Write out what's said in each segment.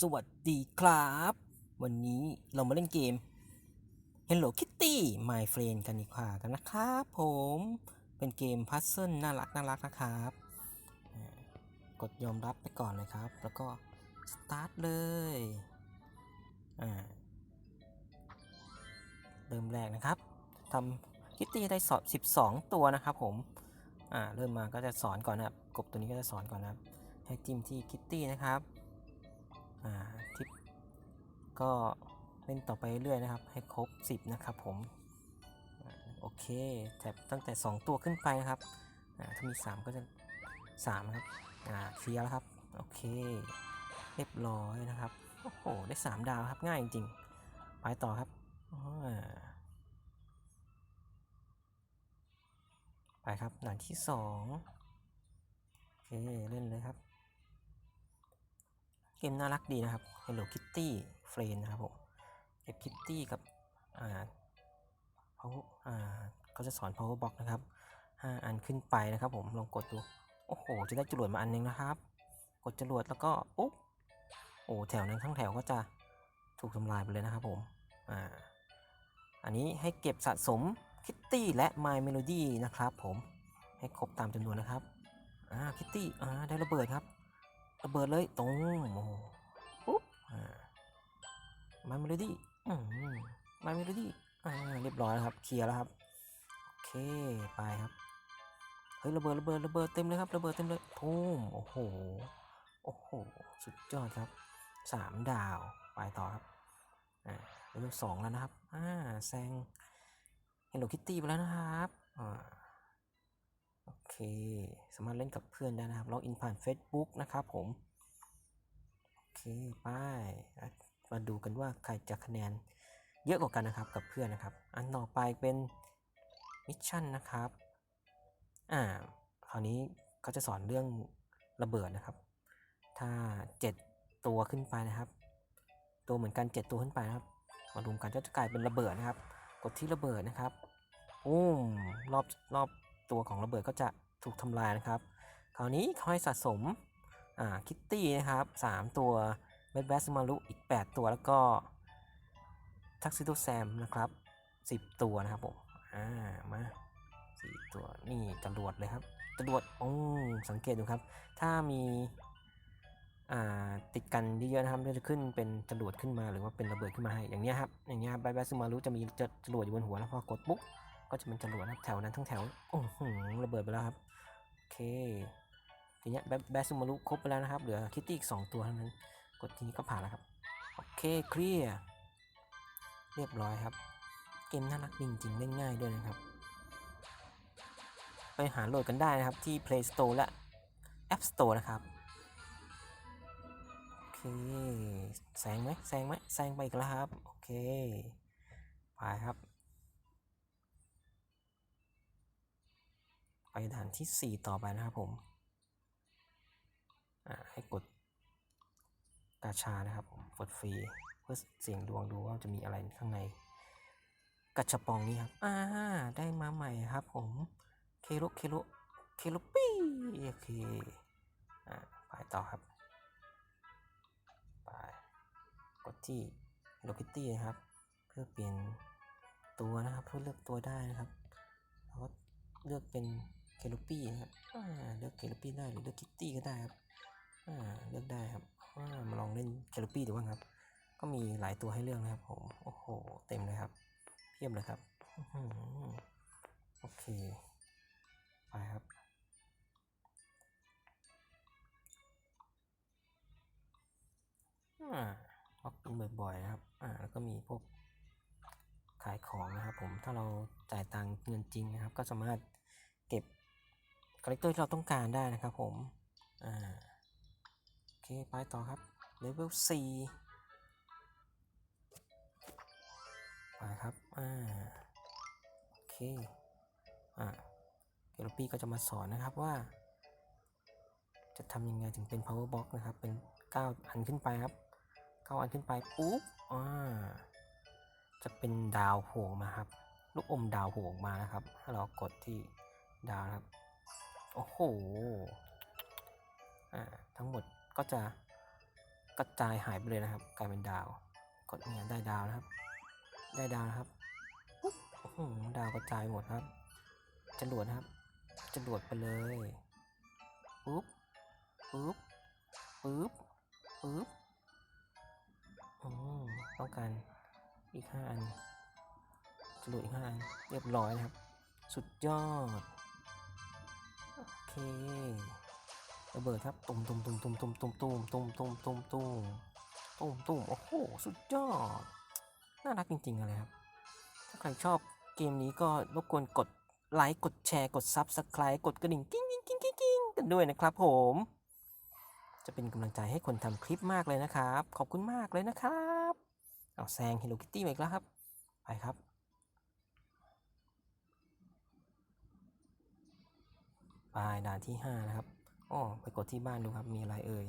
สวัสดีครับ วันนี้เรามาเล่นเกม Hello Kitty My Friend กันดีกว่ากันนะครับผมเป็นเกมพัซเซิลน่ารักน่ารักนะครับ กดยอมรับไปก่อนเลยครับ แล้วก็สตาร์ทเลยอ่าเริ่มแรกนะครับทำคิตตี้ได้สอบ 12 ตัวนะครับผมอ่าเริ่มมาก็จะสอนก่อนนะครับกบตัวนี้ก็จะสอนก่อนนะครับให้จิ้มที่คิตตี้นะครับ อ่าทิปก็เล่นต่อไปเรื่อยๆนะครับ ให้ครบ 10 นะครับผมอโอเคแต่ตั้งแต่ 2 ตัวขึ้นไปนะครับถ้ามี 3 ก็จะ 3 ครับเคลียร์แล้วครับ โอเค เรียบร้อยนะครับ โอ้โห ได้ 3 ดาวครับ ง่ายจริงๆ ไปต่อครับ ไปครับด่านที่ 2 โอเค เล่นเลยครับ เกมน่ารักดีนะครับ Hello Kitty f r i e n d นะครับผมเก็บ Kitty กับอ่า power อ่าเขาจะสอน power box นะครับ 5 อันขึ้นไปนะครับผมลองกดดู โอ้โห จะได้จรวดมาอันหนึงนะครับ กดจรวดแล้วก็ปุ๊บโอ้แถวนั้นทั้งแถวก็จะถูกทำลายไปเลยนะครับผมอ่าอันนี้ให้เก็บสะสม Kitty และ My Melody นะครับผมให้ครบตามจำนวนนะครับอ่า Kitty อ่าได้ระเบิดครับ ระเบิดเลยตรงปุ๊บอ่ามาเมโลดี้มาเมโลดี้อ่าเรียบร้อยแล้วครับ เคลียร์แล้วครับ โอเค ไปครับ เฮ้ยระเบิดระเบิดระเบิดเต็มเลยครับระเบิดเต็มเลยทุ่มโอ้โห โอ้โห สุดยอดครับสามดาว ไปต่อครับ อ่าเลเวลสองแล้วนะครับ อ่าแซง Hello Kitty ไปแล้วนะครับ อ่า เค สามารถเล่นกับเพื่อนได้นะครับ ล็อกอินผ่าน Facebook นะครับผม โอเคไปมาดูกันว่าใครจะคะแนนเยอะกว่ากันนะครับกับเพื่อนนะครับ อันต่อไปเป็นมิชชั่นนะครับ อ่า คราวนี้เขาจะสอนเรื่องระเบิดนะครับ ถ้า 7 ตัวขึ้นไปนะครับ ตัวเหมือนกัน 7 ตัวขึ้นไปนะครับ มารวมกันจะกลายเป็นระเบิดนะครับ กดที่ระเบิดนะครับปุ้มรอบรอบ ตัวของระเบิดก็จะถูกทำลายนะครับ คราวนี้เขาให้สะสมคิตตี้นะครับ3 ตัวเบดแบสมารุอีก 8 ตัวแล้วก็ทักซิโดแซมนะครับ 10 ตัวนะครับผมอ่ามา4ตัวนี่จรวดเลยครับจรวดโอ้สังเกตดูครับ ถ้ามีอ่าติดกันเยอะๆนะครับก็จะขึ้นเป็นจรวดขึ้นมาหรือว่าเป็นระเบิดขึ้นมาให้อย่างเนี้ยครับอย่างเงี้ยไบแบสมารุจะมีจะจรวดอยู่บนหัวแล้วพอกดปุ๊บ ก็จะเป็นจรวดนะครับแถวนั้นทั้งแถวโอ้โหระเบิดไปแล้วครับโอเคทีนี้แบแบซูมารุครบไปแล้วนะครับ เหลือคิตตี้อีกสองตัวเท่านั้น กดทีนี้ก็ผ่านแล้วครับ โอเคเคลียร์เรียบร้อยครับ เกมน่ารักจริงๆเล่นง่ายด้วยนะครับ ไปหาโหลดกันได้นะครับที่ Play Store และ App Store นะครับ โอเคแซงไหมแซงไหมแซงไปอีกแล้วครับ โอเค ไปครับ ไปด่านที่ 4 ต่อไปนะครับผมให้กดกาชานะครับผมกดฟรีเพื่อเสี่ยงดวงดูว่าจะมีอะไรข้างในกัชปองนี้ครับอ่าได้มาใหม่ครับผมเคโรเคโรเคโรปี้โอเคอ่าไปต่อครับไปกดที่โลคิตี้นะครับ เพื่อเปลี่ยนตัวนะครับ เพื่อเลือกตัวได้นะครับแล้วก็เลือกเป็น เคโลปี้นะครับเลือกเคโลปี้ได้หรือเลือกคิตตี้ก็ได้ครับเลือกได้ครับมาลองเล่นเคโลปี้ดูบ้างครับ ก็มีหลายตัวให้เลือกนะครับผมโอ้โหเต็มเลยครับ เพียบเลยครับโอเคไปครับล็อกอินบ่อยๆนะครับ อ่า แล้วก็มีพวกขายของนะครับผม ถ้าเราจ่ายตังเงินจริงนะครับ ก็สามารถเก็บ คาแรคเตอร์ที่เราต้องการได้นะครับผม อ่า โอเค ไปต่อครับเลเวล4ไปครับ อ่า โอเค อ่าเกลปี้ก็จะมาสอนนะครับว่า จะทำยังไงถึงเป็น power box นะครับ เป็น 9 อันขึ้นไปครับ 9 อันขึ้นไป ปุ๊บ อ่า จะเป็นดาวโผล่มาครับ ลูกอมดาวโผล่มานะครับ ถ้าเรากดที่ดาวครับ โอ้โหอ่าทั้งหมดก็จะกระจายหายไปเลยนะครับกลายเป็นดาว กดเนี่ยได้ดาวนะครับ ได้ดาวนะครับโอ้โหดาวกระจายหมดครับจรวดครับจรวดไปเลยปุ๊บปุ๊บปุ๊บปุ๊บอืมต้องการอีกห้าอันจรวดอีกห้าอันเรียบร้อยนะครับ สุดยอด เคระเบิดครับตุ่มตุ่มตุ่มตุ่มตุ่มตุ่มตุ่มตุ่มตุ่มตุ่มตุ่มตุ่มตุ่มโอ้โหสุดยอดน่ารักจริงๆเลยครับ ถ้าใครชอบเกมนี้ก็รบกวนกดไลค์กดแชร์กด Subscribe กดกระดิ่งกิ้งกิ้งกิ้งกิ้งกิ้งกันด้วยนะครับผม จะเป็นกำลังใจให้คนทำคลิปมากเลยนะครับ ขอบคุณมากเลยนะครับ เอาแซง Hello Kitty มาอีกแล้วครับ ไปครับ ไปด่านที่ 5 นะครับอ๋อไปกดที่บ้านดูครับ มีอะไรเอ่ย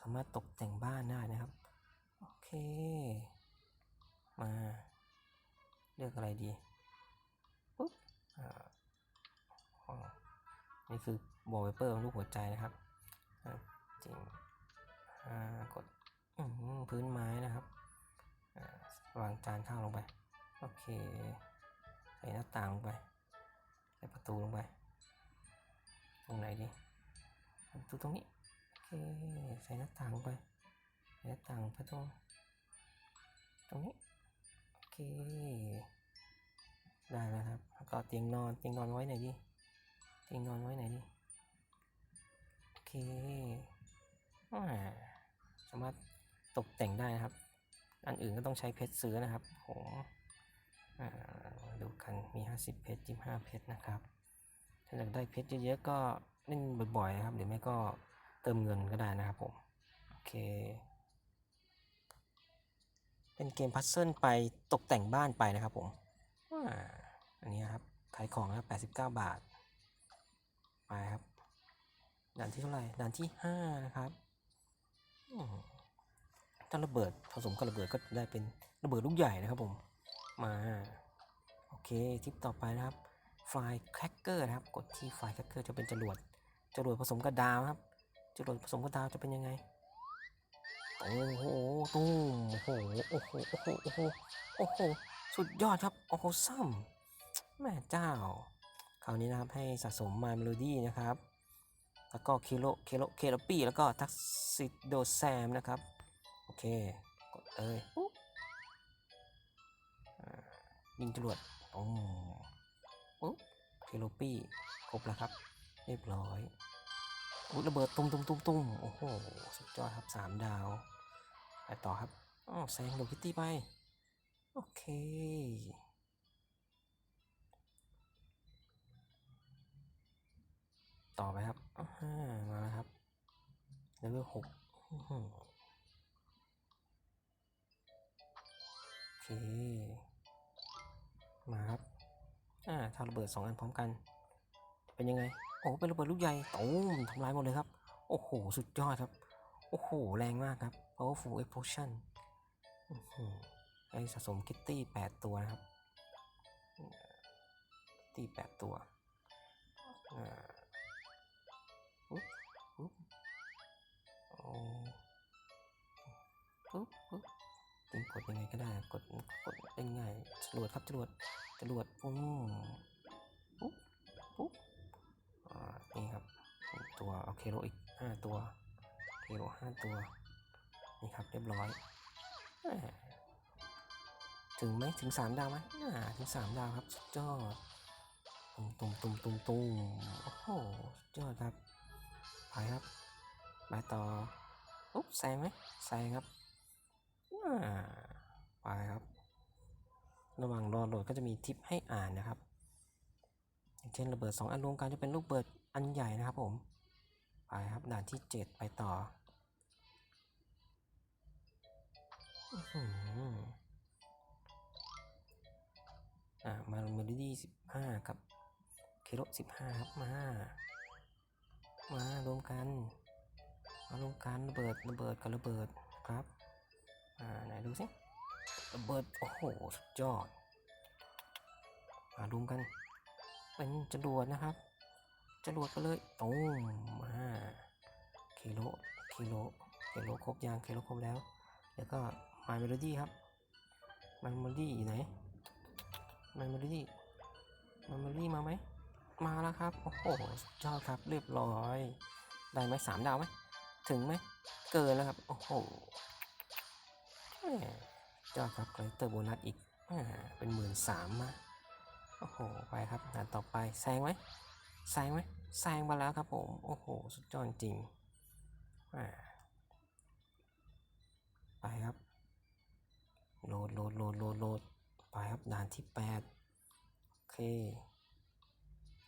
สามารถตกแต่งบ้านได้นะครับ โอเค มา เลือกอะไรดีปุ๊บอ่านี่คือ wallpaper ของรูปหัวใจนะครับจริงอ่ากดพื้นไม้นะครับวางจานข้าวลงไป โอเค ใส่หน้าต่างลงไป ใส่ประตูลงไป ตรงไหนดีตูตรงนี้โอเคใส่หน้าต่างไปใส่หน้าต่างไปตรงตรงนี้โอเคได้แล้วครับแล้วก็เตียงนอนเตียงนอนไว้ไหนดีเตียงนอนไว้ไหนดีโอเคอ่าสามารถตกแต่งได้นะครับ อันอื่นก็ต้องใช้เพชรซื้อนะครับผมดูกันมี 50 เพชร25 เพชรนะครับ ถ้าอยากได้เพชรเยอะๆก็เล่นบ่อยๆนะครับหรือไม่ก็เติมเงินก็ได้นะครับผมโอเค เป็นเกมพัซเซิลไปตกแต่งบ้านไปนะครับผมอันนี้ครับขายของนะครับ89 บาท ไปครับด่านที่เท่าไหร่ด่านที่5นะครับถ้าระเบิดผสมกับระเบิดก็ได้เป็นระเบิดลูกใหญ่นะครับผมมาโอเคทิปต่อไปนะครับ ไฟแคคเกอร์นะครับ กดที่ไฟแคคเกอร์จะเป็นจรวดจรวดผสมกับดาวครับจรวดผสมกับดาวจะเป็นยังไง โอ้โหตุ้มโอ้โห โอ้โห โอ้โห โอ้โห โอ้โห สุดยอดครับ โอ้โหซ้ำแม่เจ้า คราวนี้นะครับให้สะสมมาเมโลดี้นะครับ แล้วก็เคโลเคโลเคโลปี้แล้วก็ทักซิโดแซมนะครับ โอเค กดเลยยิงจรวดตุ้ ปุ๊บเคโลปี้ครบแล้วครับ เรียบร้อยอุ๊ยระเบิดตุ้มตุ้มตุ้มตุ้มโอ้โห สุดยอดครับสามดาวไปต่อครับอ๋อแซงโลคิตตี้ไป โอเค ต่อไปครับอ่ามาแล้วครับเลเวลหกอื้อหือโอเค มาครับ อ่าถ้าระเบิดสองอันพร้อมกัน เป็นยังไง โอ้เป็นระเบิดลูกใหญ่ตูมทำลายหมดเลยครับ โอ้โห สุดยอดครับ โอ้โห แรงมากครับ powerful explosion ไอ้สะสมคิตตี้แปดตัวนะครับคิตตี้แปดตัวอ่า ยังไงก็ได้กดกดได้ง่ายจรวดครับจรวดจรวดปุ้มปุ๊บปุ๊บอ่านี่ครับตัวเอาเคโลอีกห้าตัวเคโลห้าตัวนี่ครับเรียบร้อยถึงไหมถึงสามดาวไหมอ่าถึงสามดาวครับสุดยอดตุ้มตุ้มตุ้มตุ้มตุ้มโอ้โหสุดยอดครับไปครับไปต่ออุ๊บแซงไหมแซงครับอ่า ไปครับ ระหว่างรอโหลดก็จะมีทิปให้อ่านนะครับ อย่างเช่นระเบิดสองอันรวมกันจะเป็นลูกเบิดอันใหญ่นะครับผมไปครับด่านที่เจ็ดไปต่ออ่ามาเมโลดี้สิบห้ากับเคโรสิบห้าครับมา มารวมกัน มารวมกันระเบิดระเบิดกับระเบิดครับ อ่าไหนดูสิ ระเบิด โอ้โห สุดยอด มารวมกัน เป็นจรวดนะครับ จรวดไปเลยตูมมากิโลกิโลกิโลครบยังเคโลครบแล้ว แล้วก็มาเมโลดี้ครับมาเมโลดี้อยู่ไหนมาเมโลดี้มาเมโลดี้มาไหม มาแล้วครับ โอ้โหสุดยอดครับ เรียบร้อย ได้ไหมสามดาวไหม ถึงไหม เกินแล้วครับ โอ้โห ยอดครับคาแรคเตอร์โบนัสอีกอ่าเป็นหมื่นสามมาโอ้โห ไปครับด่านต่อไปแซงไหมแซงไหมแซงมาแล้วครับผม โอ้โห สุดยอดจริงอ่าไปครับ โหลดโหลดโหลดโหลดโหลดไปครับด่านที่แปดโอเค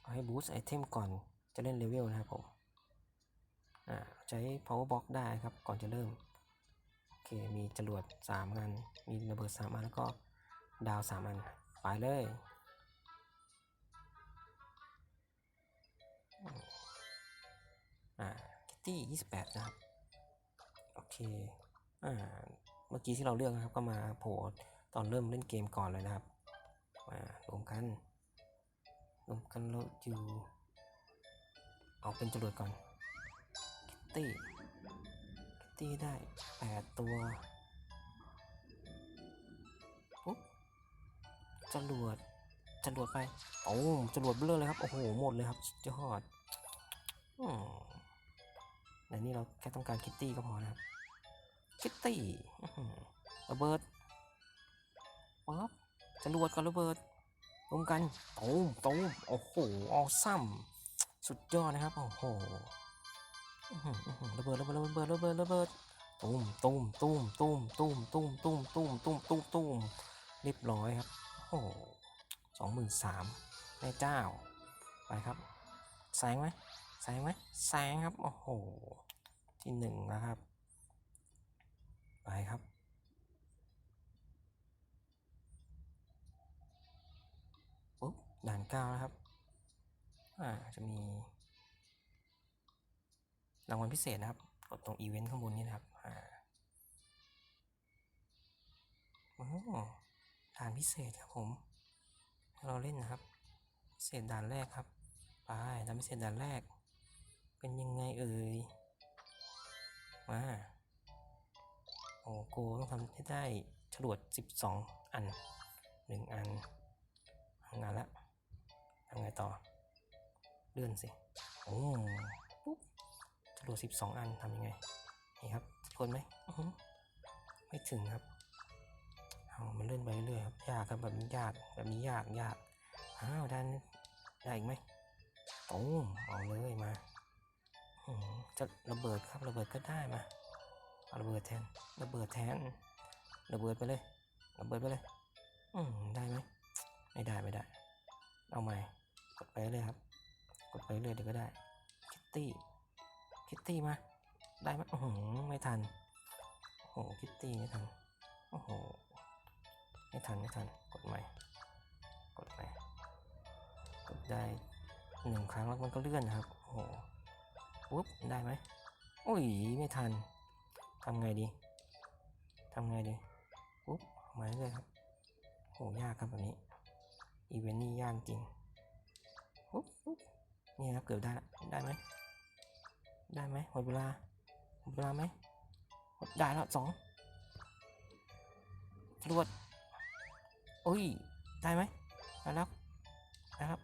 เอาให้บูสต์ไอเทมก่อนจะเล่นเลเวลนะครับผม อ่า ใช้ power box ได้ครับ ก่อนจะเริ่ม เคมีจรวด3อัน มีระเบิด3อันแล้วก็ดาว3อัน ไปเลย อ่าคิตตี้28 นะครับ โอเค อ่า เมื่อกี้ที่เราเลือกนะครับ ก็มาโผล่ตอนเริ่มเล่นเกมก่อนเลยนะครับ มารวมกัน รวมกันเราอยู่ เอาเป็นจรวดก่อน คิตตี้ ตี้ได้แปดตัวปุ๊บจรวดจรวดไป โอ้จรวดเบลอเลยครับ โอ้โห หมดเลยครับสุดยอดอืมแต่นี่เราแค่ต้องการคิตตี้ก็พอนะครับคิตตี้ระเบิดป๊บจรวดกับระเบิดรวมกันตูมตูมโอ้โหออซัมสุดยอดนะครับ โอ้โห ระเบิดระเบิดระเบิดระเบิดระเบิดตุ้มตุ้มตุ้มตุ้มตุ้มตุ้มตุ้มตุ้มตุ้มตุ้มตุ้มเรียบร้อยครับโอ้สองหมื่นสามแม่เจ้า ไปครับแซงไหมแซงไหมแซงครับ โอ้โห ที่หนึ่งนะครับ ไปครับปุ๊บด่านเก้าแล้วครับ อ่า จะมี รางวัลพิเศษนะครับ กดตรงอีเวนต์ข้างบนนี้นะครับอ่าโอ้ด่านพิเศษครับผม เราเล่นนะครับ พิเศษด่านแรกครับ ไปด่านพิเศษด่านแรก เป็นยังไงเอ่ย มา โอ้โกต้องทำให้ได้ฉลวด 12 อัน 1 อันทำงานละทำไงต่อ เลื่อนสิ โอ้ จรวด12อันทำยังไงนี่ครับจรวดไหมไม่ถึงครับเอามันเลื่อนไปเรื่อยครับยากครับแบบนี้ยากแบบนี้ยากยากอ้าวด้านได้อีกไหมโอ้เอาเลยมาจะระเบิดครับระเบิดก็ได้มาเอาระเบิดแทนระเบิดแทนระเบิดไปเลยระเบิดไปเลยอืมได้ไหมไม่ได้ไม่ได้ เอาใหม่กดไปเลยครับ กดไปเรื่อยเดี๋ยวก็ได้คิตตี้ คิตตี้มา ได้ไหมโอ้โห ไม่ทัน โอ้โห คิตตี้ไม่ทัน โอ้โห ไม่ทัน ไม่ทัน กดใหม่ กดใหม่ กดได้หนึ่งครั้งแล้วมันก็เลื่อนนะครับ โอ้โห ปุ๊บ ได้ไหมโอ้ย ไม่ทัน ทำไงดี ทำไงดี ปุ๊บมาเรื่อยครับ โห ยากครับแบบนี้ อีเวนต์นี่ยากจริงปุ๊บปุ๊บนี่ครับเกือบได้ละได้ไหม ได้ไหมหมดเวลาหมดเวลาไหมได้แล้วสองรวดโอ้ย ได้ไหมได้แล้วได้ครับ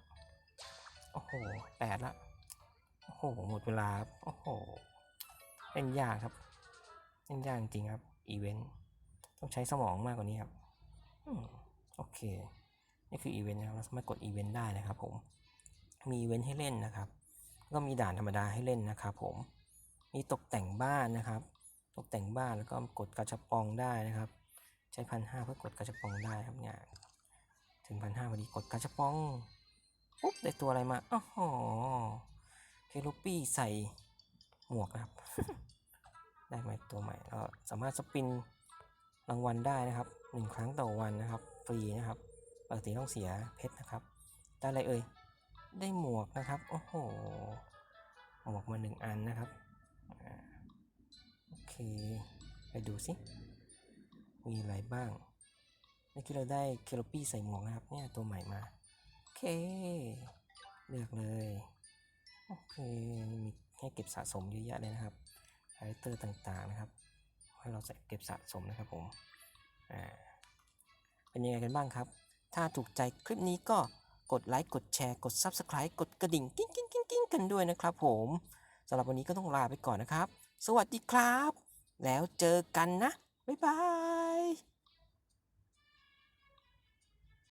โอ้โหแปดละ โอ้โห หมดเวลาครับ โอ้โหเล่นยากครับเล่นยากจริงครับ อีเวนต์ ต้องใช้สมองมากกว่านี้ครับอโอเค นี่คืออีเวนต์นะครับ เราสามารถกดอีเวนต์ได้นะครับผม มีอีเวนต์ให้เล่นนะครับ ก็มีด่านธรรมดาให้เล่นนะครับผม มีตกแต่งบ้านนะครับ ตกแต่งบ้านแล้วก็กดกระชับปองได้นะครับ ใช้พันห้าเพื่อกดกระชับปองได้ครับเนี่ยถึงพันห้าพอดีกดกระชับปองปุ๊บได้ตัวอะไรมาอ๋อเคลูปี้ใส่หมวกนะครับ ได้ไหมาตัวใหม่แล้วสามารถสปินรางวัลได้นะครับหนึ่งครั้งต่อวันนะครับ ฟรีนะครับปกติต้องเสียเพชรนะครับ ได้อะไรเอ่ย ได้หมวกนะครับ โอ้โห หมวกมาหนึ่งอันนะครับ โอเค ไปดูสิ มีอะไรบ้าง เมื่อกี้เราได้เคโลปี้ใส่หมวกนะครับ เนี่ยตัวใหม่มา โอเค เลือกเลย โอเค มีให้เก็บสะสมเยอะแยะเลยนะครับคาแรคเตอร์ต่างๆนะครับ ให้เราเก็บสะสมนะครับผม อ่า เป็นยังไงกันบ้างครับ ถ้าถูกใจคลิปนี้ก็ กดไลค์กดแชร์กด Subscribe กดกระดิ่งกิ้งกิ้งกิ้งกิ้งกันด้วยนะครับผมสำหรับวันนี้ก็ต้องลาไปก่อนนะครับ สวัสดีครับ แล้วเจอกันนะ บ๊ายบาย